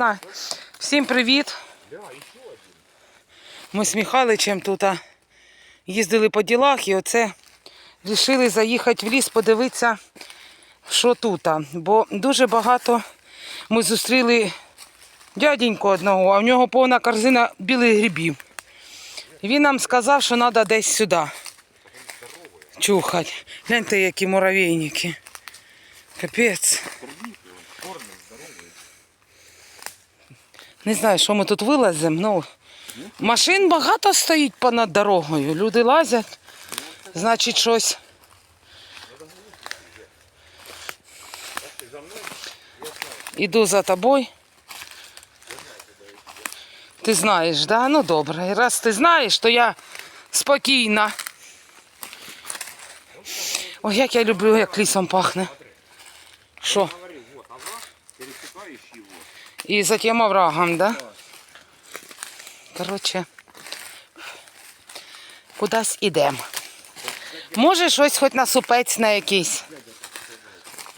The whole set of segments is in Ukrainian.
знаю. Всім привіт. Ми з Михайличем тут їздили по ділах і оце вирішили заїхати в ліс, подивитися, що тут. Бо дуже багато ми зустріли дяденьку одного, а в нього повна корзина білих грибів. Він нам сказав, що треба десь сюди чухати. Гляньте, які муравейники. Капець. Не знаю, що ми тут вилазимо. Ну, машин багато стоїть понад дорогою. Люди лазять. Значить, щось. Іду за тобою. Ти знаєш, да? Ну добре. Раз ти знаєш, то я спокійна. Ой, як я люблю, як лісом пахне. Що? Говорил, вот овраг, пересекающий его. І за тим оврагом, да? Коротше, кудись ідемо. Може щось хоч на супець на якийсь.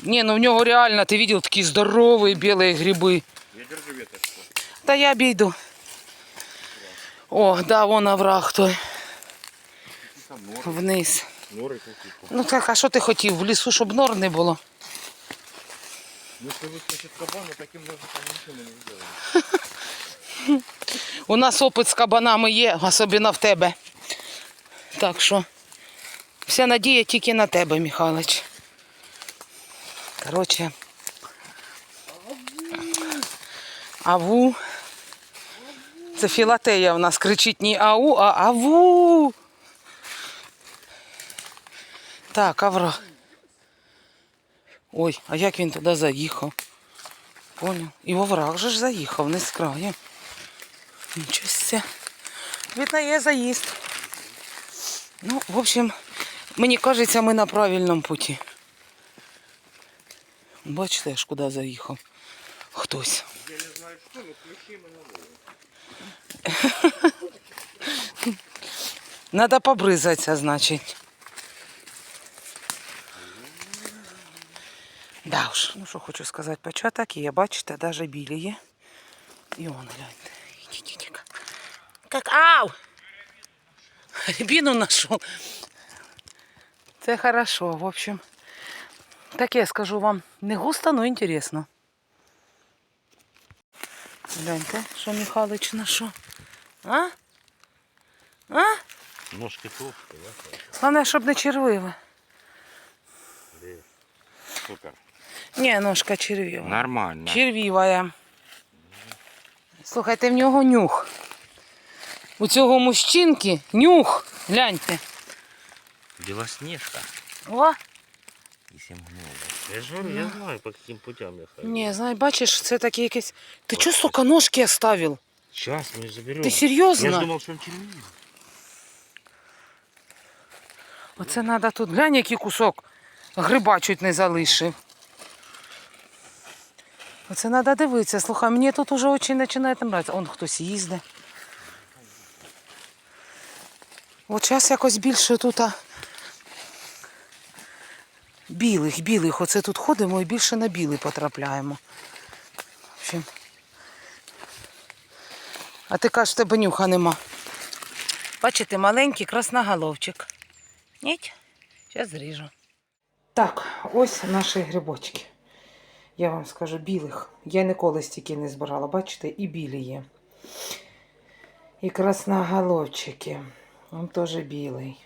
Ні, ну в нього реально, ти бачив, такі здорові білі гриби. Я держу веточку. Та я обійду. О, да, вон овраг той. Вниз. Норы. Ну так, а що ти хотів? В лісу, щоб нор не було. Ну, если выскочит кабан, то таким там ничего не сделаем. У нас опит з кабанами є, особливо в тебе. Так що вся надія тільки на тебе, Михайлович. Коротше. Аву. Це філатея у нас кричить не ау, а аву. Так, авра. Ой, а як він туди заїхав? Поняв. І во враг же ж заїхав, не з краю. Нічого. Видно, є заїзд. Ну, в общем, мені кажеться, ми на правильному путі. Бачите, аж куди заїхав. Хтось. Я не знаю но ключи мы на Надо побризатися, значить. Да уж, ну що хочу сказати, початок є, бачите, навіть білі є. І он, гляньте. Ідіть, ідіть. Как, ау! Рябину нашел. Це хорошо, в общем. Так я скажу вам, не густо, но интересно. Гляньте, що Михайлович нашов. А? А? Ножки толстые, да? Головне, щоб не червиве. Супер. Ні, ножка червива. Нормально. Червівая. Слухайте, в нього нюх. У цього мужчинки нюх. Гляньте. Белоснежка. О! Семгнова. Я же говорю, я знаю, по каким путям я хожу. Ні, знай, бачиш, це таке якесь. Ти чого стільки ножки оставив? Сейчас мы заберем. Ти серйозно? Я ж думал, что он червивый. Оце треба тут. Глянь, який кусок гриба чуть не залишив. Оце треба дивитися. Слухай, мені тут уже дуже починає нравитися. Он хтось їздить. От зараз якось більше тут а, білих, білих. Оце тут ходимо і більше на білий потрапляємо. В общем. А ти кажеш, в тебе нюха нема. Бачите, маленький красноголовчик. Ніть, зараз зріжу. Так, ось наші грибочки. Я вам скажу, білих. Я ніколи стільки не збирала, бачите, і білі є. І красноголовчики. Він теж білий.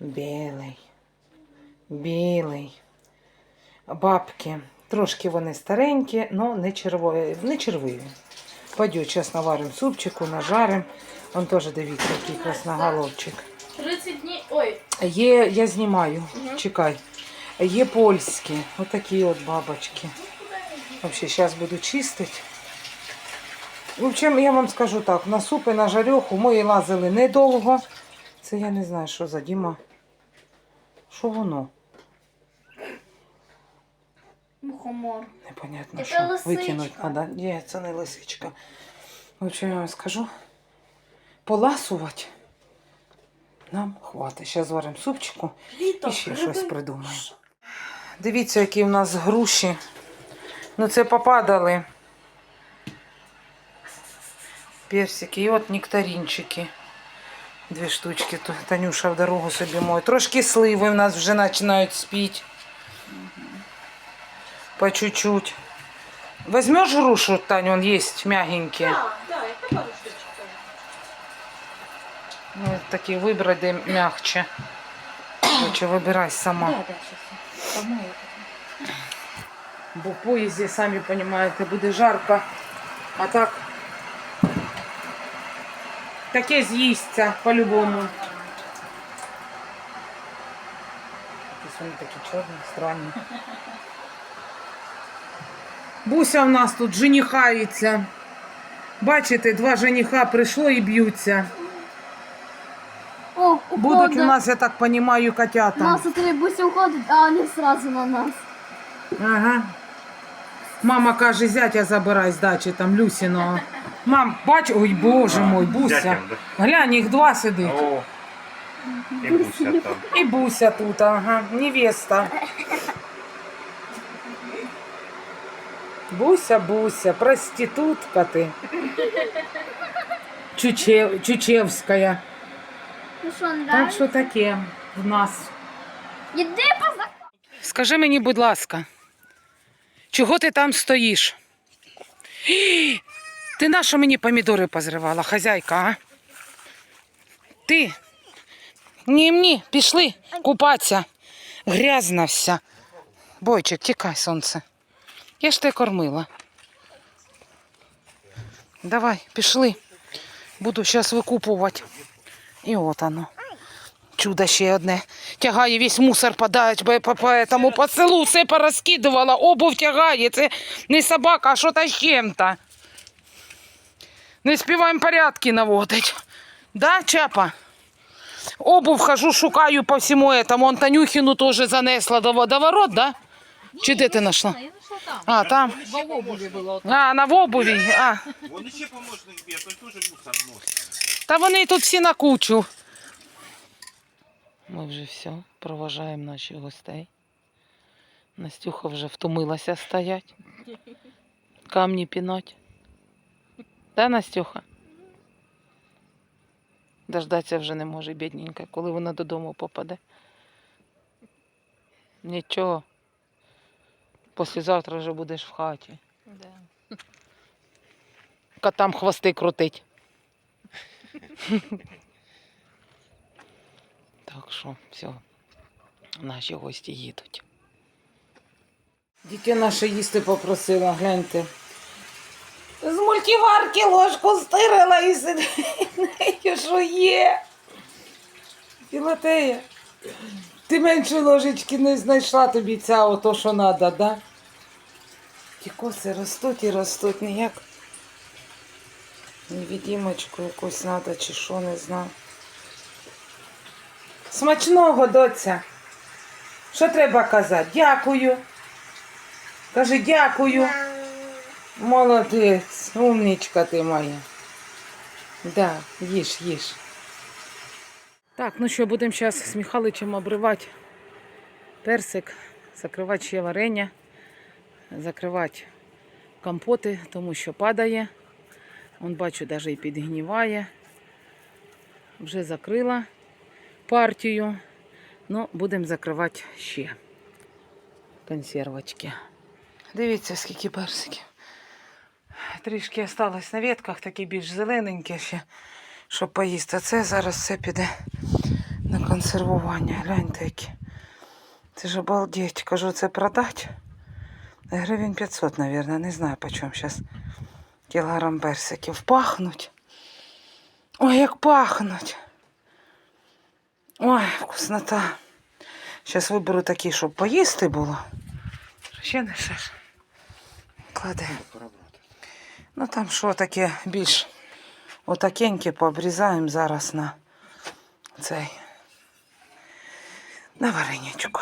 Білий. Білий. Бабки. Трошки вони старенькі, але не, червові, не червиві. Пойдет, зараз наваримо супчику, нажаримо. Он теж дивіться, який красноголовчик. 30 днів. Ой, Є, я знімаю, чекай. Є польські, отакі от бабочки. Вообще, зараз буду чистити. В общем, я вам скажу так, на суп і на жарьоху мої лазили недовго. Це я не знаю, що за Діма. Що воно? мухомор. Непонятно, Це що викинути треба. Ні, це не лисичка. В общем, я вам скажу. Поласувати нам хватить. Зараз зваримо супчику. Літо. І ще щось придумаємо. Дивіться, які у нас груші. Ну це попадали. персики. І от нектаринчики. Дві штучки. Танюша в дорогу собі моє. Трошки сливи в нас вже починають спіти. По чуть-чуть. Возьмешь грушу, Тань, он есть мягенькие. да, яка пару штучок. Ну, такі вибрати м'ягче. Короче, вибирай сама. да. Помою. Бо в поїзді, самі розумієте, буде жарко. А так таке з'їсться по-любому. Якісь вони такі чорні, странні. Буся в нас тут женихається. Бачите, два жениха прийшло і б'ються. Будуть у нас, я так розумію, котята. Нас смотри, Буся уходит, а они сразу на нас. Ага. Мама каже, зятя забирай з дачі там Люсіного. Мам, бач, ой, боже мой, Буся. Глянь, їх два сидить. О, і буся там. І Буся тут, ага, невеста. Буся, Буся, проститутка ти. Чучев, Чучевська. Ну что, Так нравится? що таке в нас. Поза... Скажи мені, будь ласка, чого ти там стоїш? Гі! Ти на що мені помідори позривала, хазяйка, а? Ти? Ні, ні, пішли купатися. Грязна вся. Бойчик, тікай, сонце. Я ж тебе кормила. Давай, пішли. Буду зараз викупувати. І от оно. Чудо ще одне. Тягає весь мусор подать, по, по этому по селу все порозкидувала, обув тягає. Це не собака, а що-то з чим-то. Не співаємо порядки наводить. Да, Чапа? Обув хожу, шукаю по всьому этому. Он Танюхіну теж занесла до водоворот, да? Чи де ти знайшла? Там. А, там. В обуві було. А, на в обуві. А. Вони ще помощник б'є, той теж мусор носить. Та вони тут всі на кучу. Ми вже все, проважаємо наших гостей. Настюха вже втомилася стоять. Камні пінать. Да, Настюха? Дождатися вже не може, бідненька, коли вона додому попаде. Нічого. Післязавтра вже будеш в хаті. Да. Котам хвости крутить. так що, все, наші гості їдуть. Дітя наше їсти попросила, гляньте. З мультиварки ложку стирила і сидить, що є. Філатея. Ти менше ложечки не знайшла тобі ця ото, що треба, да? Ті коси ростуть і ростуть ніяк. Невідімочку якусь треба чи що, не знаю. Смачного, доця. Що треба казати? Дякую. Кажи дякую. Молодець, умнічка ти моя. Да, їж, їж. Так, ну що, будемо зараз з Михайловичем обривати персик, закривати ще варення, закривати компоти, тому що падає. Он бачу, навіть і підгніває. Вже закрила партію. Ну, будемо закривати ще консервочки. Дивіться, скільки персиків. Трішки осталось на ветках, такі більш зелененькі ще, щоб поїсти. А це зараз все піде на консервування. Гляньте які. Це ж обалдеть. Кажу, це продать. Гривень 500, мабуть. Не знаю, по чому зараз кілограм персиків. Пахнуть. Ой, як пахнуть. Ой, вкуснота. Зараз виберу такі, щоб поїсти було. Ще не ще. Клади. Ну там що таке більш отакеньке пообрізаємо зараз на цей. На вареничку.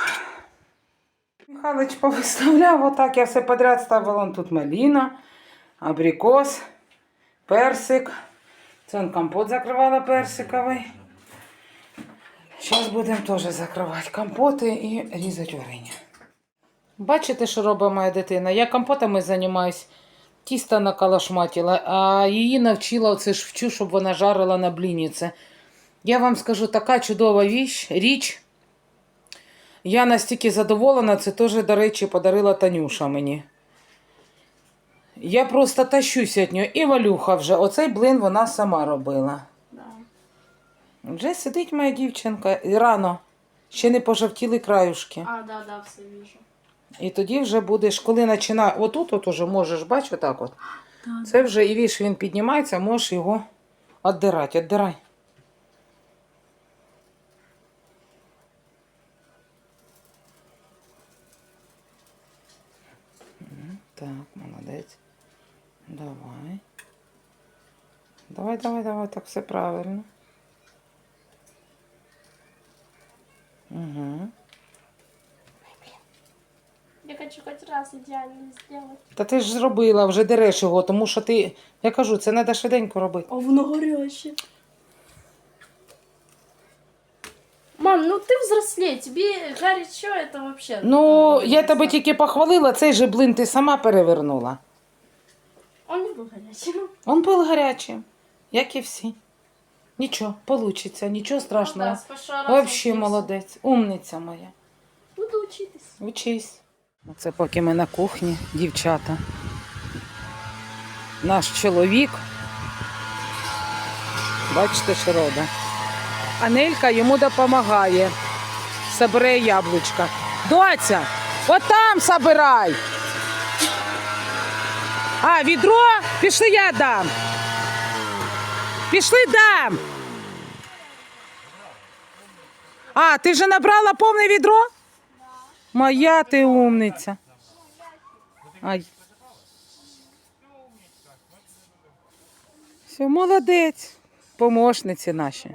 Михайлович повиставляв отак, я все подряд ставила. Тут маліна, абрикос, персик. Це он компот закривала персиковий. Зараз будемо теж закривати компоти і різати варення. Бачите, що робить моя дитина? Я компотами займаюсь тісто накалашматила, а її навчила оце ж щоб вона жарила на блініці. Я вам скажу, така чудова віч, річ. Я настільки задоволена, це теж, до речі, подарила Танюша мені. Я просто тащусь від нього. І Валюха вже. Оцей блин вона сама робила. Да. Вже сидить моя дівчинка і рано. Ще не пожовтіли краюшки. А, да, да, все вижу. І тоді вже будеш, коли починає. Отут от уже можеш, бач, отак от. Це вже і віж, він піднімається, можеш його віддирати. Віддирай. Так, молодець. Давай. Давай, давай, давай, так все правильно. Угу. Я хочу хоть раз идеально сделать. Та ти ж зробила, вже дереш його, тому що ти. Я кажу, це треба швиденько робити. А воно горячее. Мам, ну ты взрослее, тебе горячо это вообще. Ну, я тебе тільки похвалила, цей же блин ти сама перевернула. Он был горячим. Он був гарячим, як і всі. Нічого, получиться, нічого страшного. Ну, да, Вообще молодець, умниця моя. Буду учитись. Учись. Оце поки ми на кухні, дівчата. Наш чоловік. Бачите, що робить. А Нелька йому допомагає. Собере яблучка. Доця, отам собирай. А, відро? Пішли я дам. Пішли дам. А, ти вже набрала повне відро? Моя ти умниця. Ай. Все, молодець. Помощниці наші.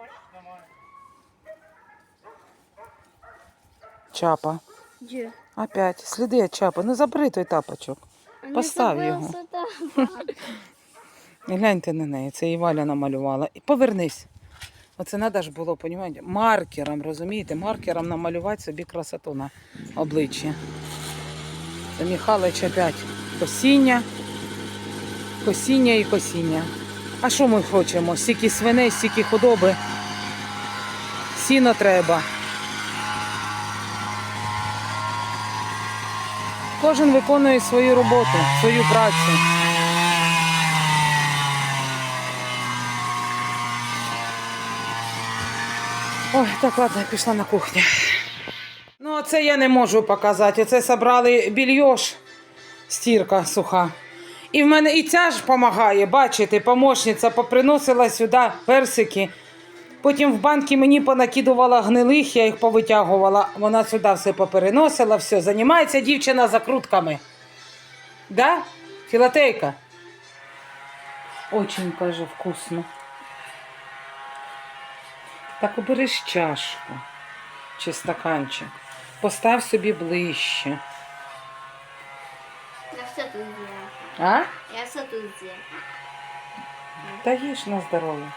Чапа. Опять. Сліди чапи. Ну забери той тапочок. Постав його. І гляньте на неї. Це і Валя намалювала. І повернись. Оце треба ж було, понімаєте, маркером, розумієте, маркером намалювати собі красоту на обличчі. Це Михайлович опять косіння, косіння і косіння. А що ми хочемо? Стільки свиней, стільки худоби. Сіно треба. Кожен виконує свою роботу, свою працю. Ой, так ладно, пішла на кухню. Ну, а це я не можу показати. Оце собрали більйош, стірка суха. І в мене і ця ж допомагає, бачите, помощниця поприносила сюди персики. Потім в банки мені понакидувала гнилих, я їх повитягувала. Вона сюди все попереносила, все. Займається дівчина закрутками. Да? Філатейка? Очень, каже, вкусно. Так обереш чашку чи стаканчик. Постав собі ближче. Я все тут сделала. А? Я все тут сделала. Та їж на здоров'я.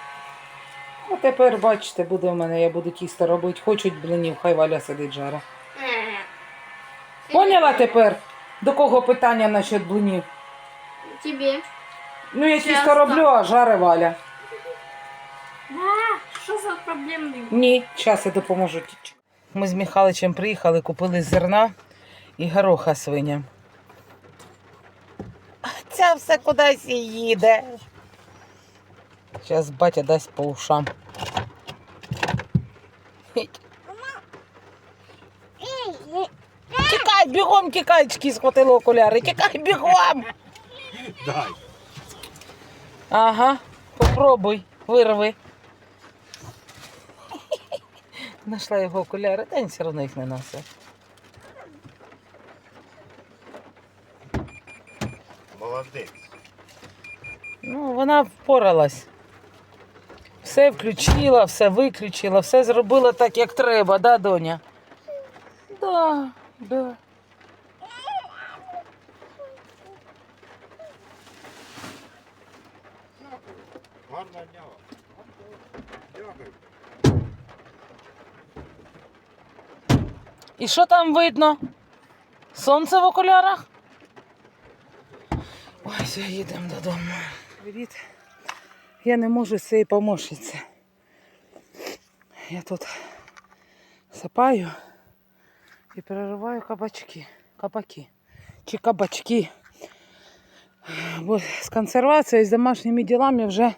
А тепер, бачите, буде в мене, я буду тісто робити. Хочуть блинів, хай валя сидить жара. Поняла тепер, до кого питання насчет блинів? Тебе. Ну, я тісто роблю, а жаре валя. А, что за проблемный? Ні, зараз я допоможу. Ми з Михайловичем приїхали, купили зерна і гороха свиням. А ця все кудись і їде. Зараз батя дасть по ушам. Тікай, бігом тікай, чки схватило окуляри. Тікай, бігом. Дай. Ага, попробуй, вирви. Нашла його окуляри, та він все одно їх не носить. Молодець. Ну, вона впоралась. Все включила, все виключила, все зробила так, як треба, да, доня? Да, да. Дня. І що там видно? Сонце в окулярах? Ой, Все, їдемо додому. Привіт. Я не можу з цієї помощниці. Я тут сапаю і перериваю кабачки. Кабаки. Чи кабачки. Бо з консервацією, з домашніми ділами вже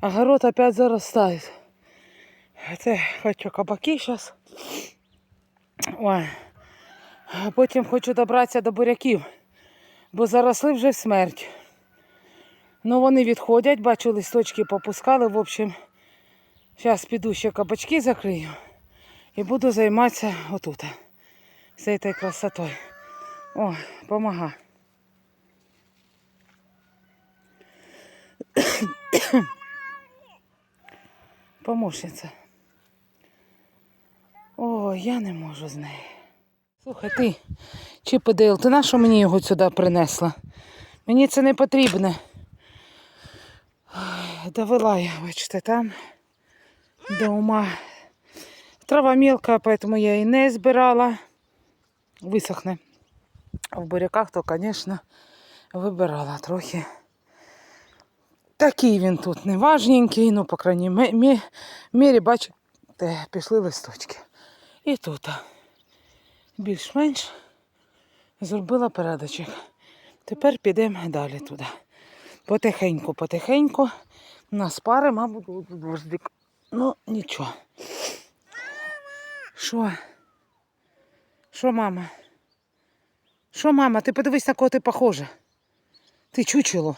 огород опять заростає. Це хочу кабаки зараз. Ой. Потім хочу добратися до буряків, бо заросли вже смерть. Ну вони відходять, бачу, листочки попускали. В общем, зараз піду ще кабачки закрию і буду займатися отут. Цією красотою. О, помага. Помощниця. О, я не можу з нею. Слухай, ти, Чіпидейл, ти на що мені його сюди принесла? Мені це не потрібно. Довела я, бачите, там до ума. Трава мілка, поэтому я її не збирала. Висохне. В буряках, то, звісно, вибирала трохи. Такий він тут неважненький, ну, по крайній мі- мі- мірі, бачите, пішли листочки. І тут більш-менш зробила порядочок. Тепер підемо далі туди. Потихеньку, потихеньку. У нас пари, мабуть, дождик. Ну, нічого. Що? Що, мама? Що, мама? Ти подивись, на кого ти похожа. Ти чучело.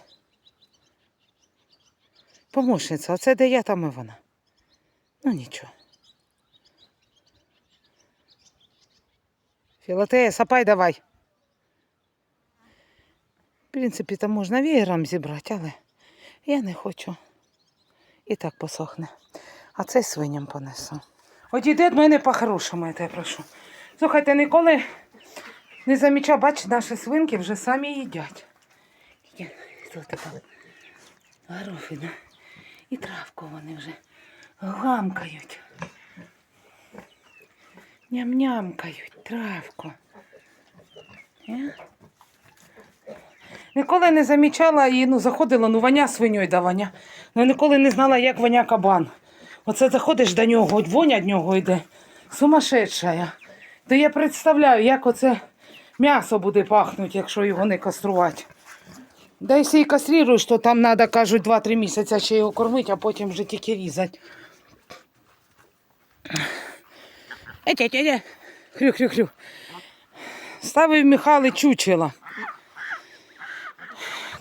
Помощниця, оце де я, там і вона. Ну нічого. Філатея, сапай давай. В принципі, там можна веєром зібрати, але я не хочу. І так посохне. А це свиням понесу. Одійди від мене по-хорошому, я тебе прошу. Слухайте, ніколи не замічав, бач, наші свинки вже самі їдять. Гарофіна. І травку вони вже гамкають. Ням-нямкають травку. Е? Ніколи не замічала і ну, заходила, ну воня свиньою да воня. Ну ніколи не знала, як воня кабан. Оце заходиш до нього, воня від нього йде. Сумасшедшая. То я представляю, як оце м'ясо буде пахнути, якщо його не каструвати. Да якщо і кастрируєш, то там треба, кажуть, 2-3 місяці ще його кормити, а потім вже тільки різати. Етя, етя, хрю, хрю, хрю. Ставив Михайло чучела.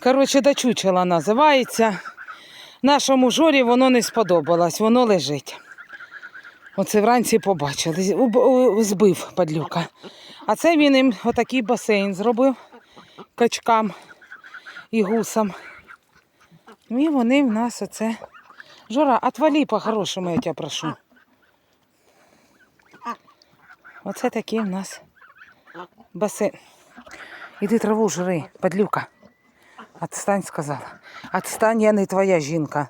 Коротше, до чучела називається. Нашому жорі воно не сподобалось, воно лежить. Оце вранці побачили. Збив падлюка. А це він їм отакий басейн зробив качкам і гусам. І вони в нас оце. Жора, отвали по-хорошому, я тебе прошу. Оце такий в нас басейн. Іди траву жри, падлюка. Отстань, сказала. Отстань, я не твоя жінка.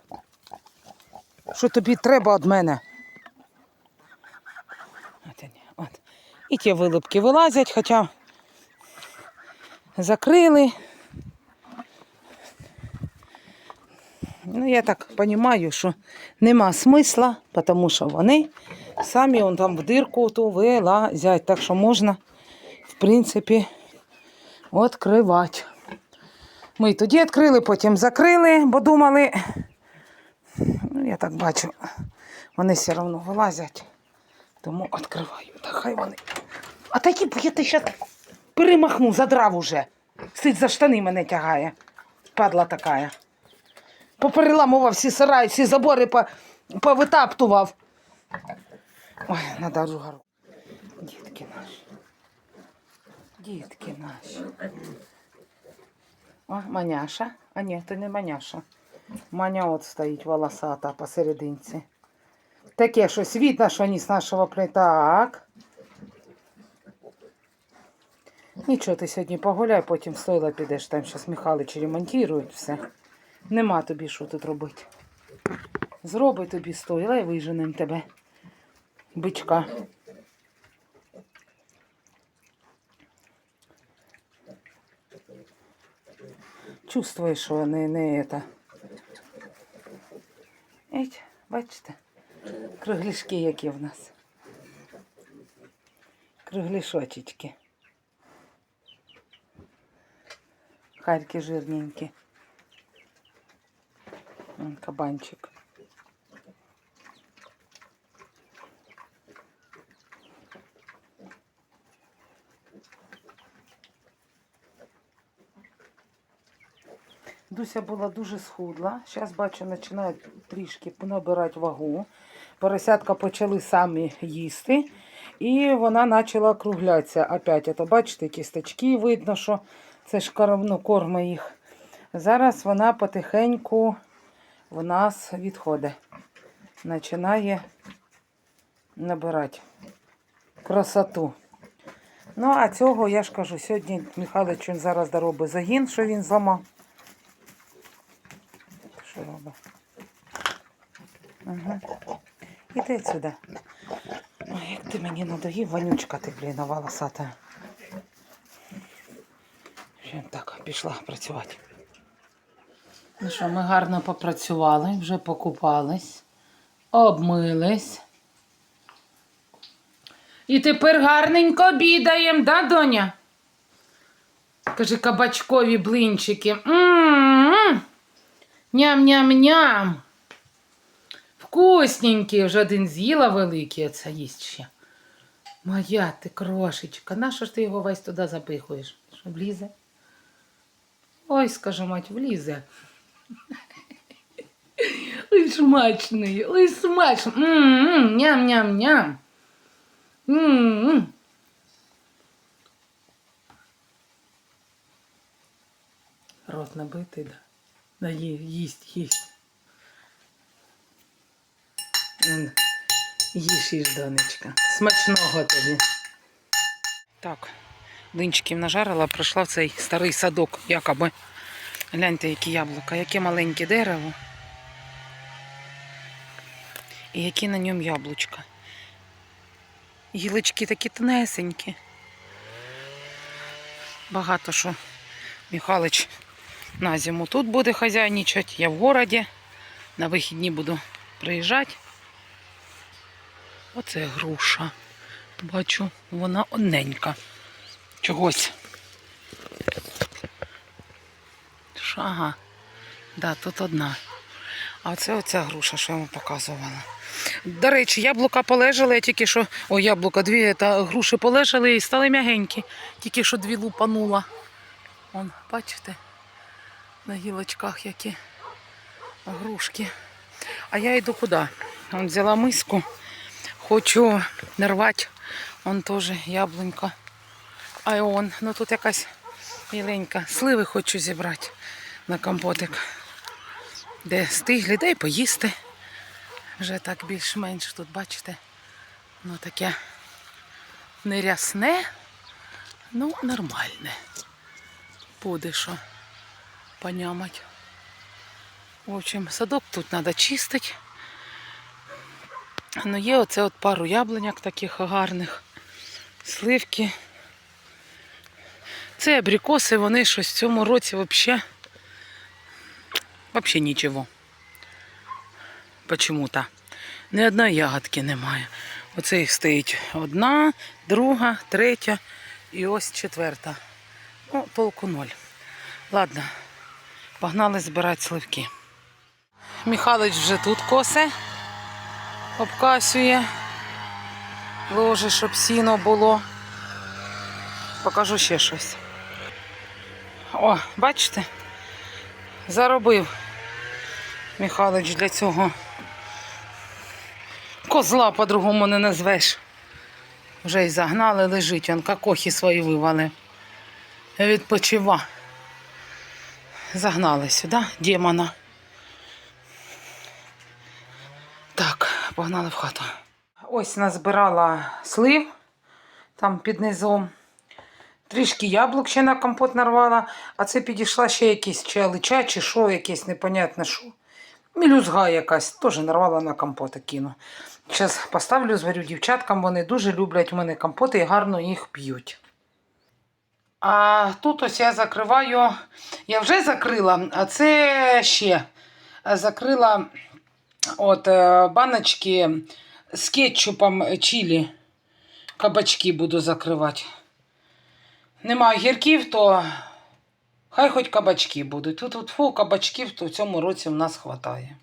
Що тобі треба від мене? От, от. І ті вилипки вилазять, хоча закрили. Ну, я так розумію, що нема смисла, тому що вони самі он там в дирку ту вилазять. Так що можна, в принципі, відкривати. Ми тоді відкрили, потім закрили, бо думали. Ну, я так бачу, вони все одно вилазять. Тому відкриваю. Та хай вони. А такі я ти ще перемахну, задрав уже. Сидь за штани мене тягає. Падла така. Попереламував всі сараї, всі забори по, повитаптував. Ой, надо ругару. Дітки наші. Дітки наші. О, маняша. А ні, то не маняша. Маня от стоїть волосата посерединці. Таке щось видно, що не з нашого плей. Так. Нічого, ти сьогодні погуляй, потім стоїла підеш, там зараз Михайлович ремонтують все. Нема тобі що тут робити. Зроби тобі стоїла і виженем тебе. Бичка. Чувствуєш, що не, не это. Еть, бачите? Кругляшки які в нас. Кругляшочечки. Харьки жирненькі. Кабанчик. Дуся була дуже схудла. Зараз бачу, починає трішки набирати вагу. Поросятка почали самі їсти. І вона почала округлятися. Опять, это, бачите, кісточки видно, що це ж корм, ну, корма їх. Зараз вона потихеньку в нас відходить. Починає набирати красоту. Ну, а цього я ж кажу, сьогодні Михайлович він зараз доробить загін, що він зламав. Що робить? Ага. Іди сюди. Ой, як ти мені надоїв, вонючка ти, блін, волосата. Так, пішла працювати. Ну що, ми гарно попрацювали, вже покупались, обмились. І тепер гарненько обідаємо, да, доня? Каже, кабачкові блинчики. Ням-ням-ням. Вкусненькі, вже один з'їла великий, а це їсть ще. Моя ти крошечка, нащо ж ти його весь туди запихуєш? Що влізе? Ой, скажу мать, влізе. Ой, смачний, ой, смачний. Ням-ням-ням. Рот набитий, да. Да, їсть, їсть. Їж, їж, донечка. Смачного тобі. Так, динчиків нажарила, прийшла в цей старий садок, якоби. Гляньте, які яблука, яке маленьке дерево. І які на ньому яблучка. Гілочки такі тонесенькі. Багато що Михалич на зиму тут буде хазяйничати, я в городі. На вихідні буду приїжджати. Оце груша. Бачу, вона одненька. Чогось. Що, Ага. Да, тут одна. А це оця груша, що я вам показувала. До речі, яблука полежали, тільки що. О, яблука, дві та груші полежали і стали м'ягенькі. Тільки що дві лупанула. Вон, бачите? На гілочках які грушки. А я йду куди? Взяла миску. Хочу нарвати. Вон теж яблунька. А й он, ну тут якась міленька. Сливи хочу зібрати на компотик. Де стиглі, де й поїсти. Вже так більш-менш тут, бачите, ну таке не рясне, ну нормальне. Буде що понямать. В общем, садок тут треба чистити. Ну, є оце от пару яблуняк таких гарних, сливки. Це абрикоси, вони щось в цьому році взагалі, взагалі нічого. Почему-то. Ні одної ягодки немає. Оце їх стоїть одна, друга, третя і ось четверта. Ну, толку ноль. Ладно, погнали збирати сливки. Михайлович вже тут косе, обкасює, ложе, щоб сіно було. Покажу ще щось. О, бачите? Заробив Михайлович для цього. Козла по-другому не назвеш. Вже й загнали, лежить, он кокохи свої вивали. Відпочива. Загнали сюди демона. Так, погнали в хату. Ось назбирала слив там під низом. Трішки яблук ще на компот нарвала, а це підійшла ще якісь чи алича, чи що, якесь непонятне що. Мілюзга якась, теж нарвала на компоти кину. Зараз поставлю, зварю дівчаткам, вони дуже люблять в мене компоти і гарно їх п'ють. А тут ось я закриваю. Я вже закрила, а це ще закрила от е, баночки з кетчупом чилі. Кабачки буду закривати. Нема гірків, то хай хоч кабачки будуть. Тут, тут фу, кабачків то в цьому році в нас вистачає.